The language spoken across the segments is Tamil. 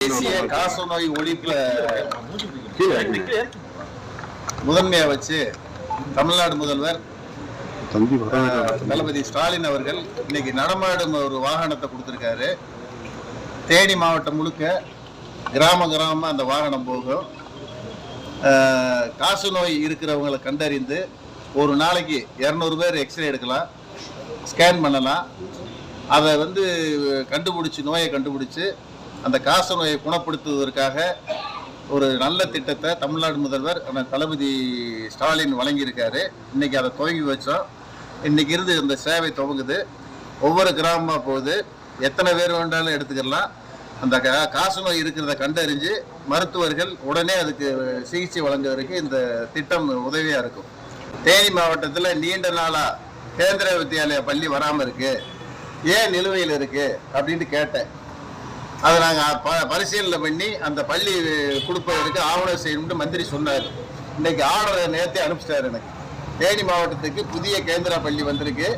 தேசிய காசநோய் ஒழிப்புல முதன்மையா வச்சு தமிழ்நாடு முதல்வர் தளபதி ஸ்டாலின் அவர்கள் இன்னைக்கு நடமாடும் ஒரு வாகனத்தை கொடுத்திருக்காரு. தேனி மாவட்டம் முழுக்க கிராம கிராமமா அந்த வாகனம் போகும். அஹ், காசநோய் இருக்கிறவங்களை கண்டறிந்து ஒரு நாளைக்கு இரநூறு பேர் எக்ஸ்ரே எடுக்கலாம் ஸ்கேன் பண்ணலாம். அதை வந்து கண்டுபிடிச்சி நோயை கண்டுபிடிச்சு அந்த காச நோயை குணப்படுத்துவதற்காக ஒரு நல்ல திட்டத்தை தமிழ்நாடு முதல்வர் தளபதி ஸ்டாலின் வழங்கியிருக்காரு. இன்னைக்கு அதை துவங்கி வச்சோம். இன்னைக்கு இருந்து இந்த சேவை துவங்குது. ஒவ்வொரு கிராமமாக போகுது. எத்தனை பேர் வேண்டாலும் எடுத்துக்கலாம். அந்த கா- காச நோய் இருக்கிறத கண்டறிஞ்சு மருத்துவர்கள் உடனே அதுக்கு சிகிச்சை வழங்குவதற்கு இந்த திட்டம் உதவியாக இருக்கும். தேனி மாவட்டத்தில் நீண்ட நாளாக கேந்திர வித்யாலய பள்ளி வராமல் இருக்கு. ஏன் நிலுவையில் இருக்கு? அப்படின்ட்டு கேட்டேன். அதை நாங்கள் ப பரிசீலனை பண்ணி அந்த பள்ளி கொடுப்பதற்கு ஆவணம் செய்யணும்னு மந்திரி சொன்னார். இன்றைக்கு ஆர்டர் நேரத்தை அனுப்பிச்சிட்டாரு எனக்கு. தேனி மாவட்டத்துக்கு புதிய கேந்திரா பள்ளி வந்திருக்கு.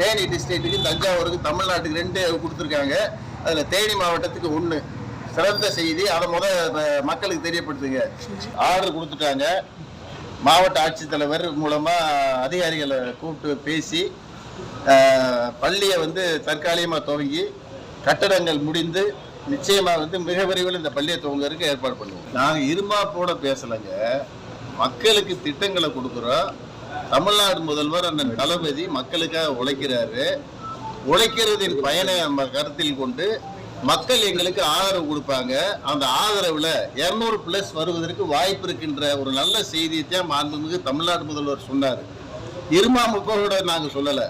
தேனி டிஸ்ட்ரிக்ட்டுக்கு தஞ்சாவூருக்கு தமிழ்நாட்டுக்கு ரெண்டு கொடுத்துருக்காங்க. அதில் தேனி மாவட்டத்துக்கு ஒன்று சிறந்த செய்தி அதை முத மக்களுக்கு தெரியப்படுத்துங்க. ஆர்டர் கொடுத்துட்டாங்க. மாவட்ட ஆட்சித்தலைவர் மூலமாக அதிகாரிகளை கூப்பிட்டு பேசி பள்ளியை வந்து தற்காலிகமாக துவங்கி கட்டடங்கள் முடிந்து நிச்சயமாக வந்து மிக விரைவில் இந்த பள்ளியை துவங்குறதுக்கு ஏற்பாடு பண்ணுவோம். நாங்கள் இருமாப்போட பேசலைங்க. மக்களுக்கு திட்டங்களை கொடுக்குறோம். தமிழ்நாடு முதல்வர் அண்ணன் தளபதி மக்களுக்காக உழைக்கிறாரு. உழைக்கிறதின் பயனை நம்ம கருத்தில் கொண்டு மக்கள் எங்களுக்கு ஆதரவு கொடுப்பாங்க. அந்த ஆதரவில் இரநூறு பிளஸ் வருவதற்கு வாய்ப்பு இருக்கின்ற ஒரு நல்ல செய்தியை தான் மாண்புமிகு தமிழ்நாடு முதல்வர் சொன்னார். இருமா முப்பதோட நாங்கள் சொல்லலை.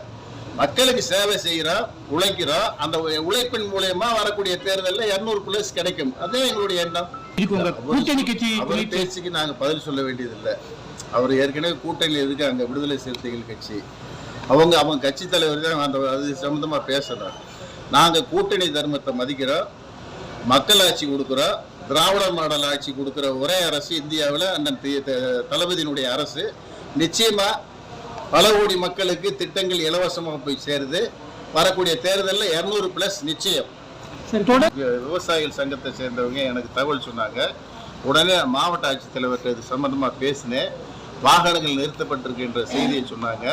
மக்களுக்கு சேவை செய்கிறோம் உழைக்கிறோம் அந்த உழைப்பின் மூலயமா வரக்கூடிய தேர்தலில் 200 பிளஸ் கிடைக்கும். அதுதான் எங்களுடைய எண்ணம். கூட்டணி கட்சி அவர் குறித்து பேச்சுக்கு நாங்க பதில் சொல்ல வேண்டியதில்லை. அவர் ஏற்கனவே கூட்டணியில் இருக்காங்க விடுதலை சிறுத்தைகள் கட்சி. அவங்க அவங்க கட்சி தலைவர் தான் அந்த அது சம்பந்தமா பேசுறாங்க நாங்க கூட்டணி தர்மத்தை மதிக்கிறோம் மக்கள் ஆட்சி கொடுக்குறோம் திராவிட மாடல் ஆட்சி கொடுக்குற ஒரே அரசு இந்தியாவில் அண்ணன் தி- த- தளபதியினுடைய அரசு. நிச்சயமா பல கோடி மக்களுக்கு திட்டங்கள் இலவசமாக போய் சேருது. வரக்கூடிய தேர்தலில் இரநூறு பிளஸ் நிச்சயம். விவசாயிகள் சங்கத்தை சேர்ந்தவங்க எனக்கு தகவல் சொன்னாங்க. உடனே மாவட்ட ஆட்சித்தலைவர்கிட்ட இது சம்பந்தமாக பேசினேன். வாகனங்கள் நிறுத்தப்பட்டிருக்கின்ற செய்தியை சொன்னாங்க.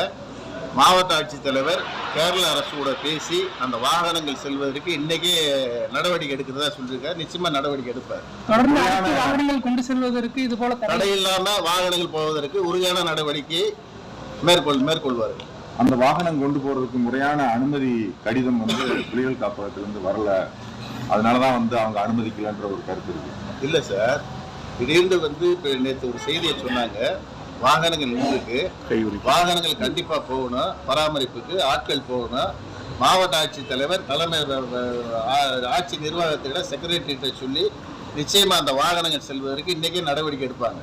மாவட்ட ஆட்சித்தலைவர் கேரள அரசோட பேசி அந்த வாகனங்கள் செல்வதற்கு இன்னைக்கே நடவடிக்கை எடுக்கிறதா சொல்லியிருக்காரு. நிச்சயமா நடவடிக்கை எடுப்பார். தொடர்ந்து வாகனங்கள் கொண்டு செல்வதற்கு இது போல தடை இல்லாம வாகனங்கள் போவதற்கு உறுதியான நடவடிக்கை மேற்கொள் மேற்கொள்வார்கள் அந்த வாகனம் கொண்டு போறதுக்கு முறையான அனுமதி கடிதம் வந்து புலிகள் காப்பகத்திலிருந்து வரல. அதனாலதான் வந்து அவங்க அனுமதிக்கலன்ற ஒரு கருத்து இருக்கு. இல்லை சார். திடீர்னு வந்து இப்போ நேற்று ஒரு செய்தியை சொன்னாங்க. வாகனங்கள் நின்றுருக்கு. வாகனங்கள் கண்டிப்பா போகணும். பராமரிப்புக்கு ஆட்கள் போகணும். மாவட்ட ஆட்சித்தலைவர் தலைமை ஆட்சி நிர்வாகத்திட செக்ரட்டரிட்ட சொல்லி நிச்சயமா அந்த வாகனங்கள் செல்வதற்கு இன்னைக்கே நடவடிக்கை எடுப்பாங்க.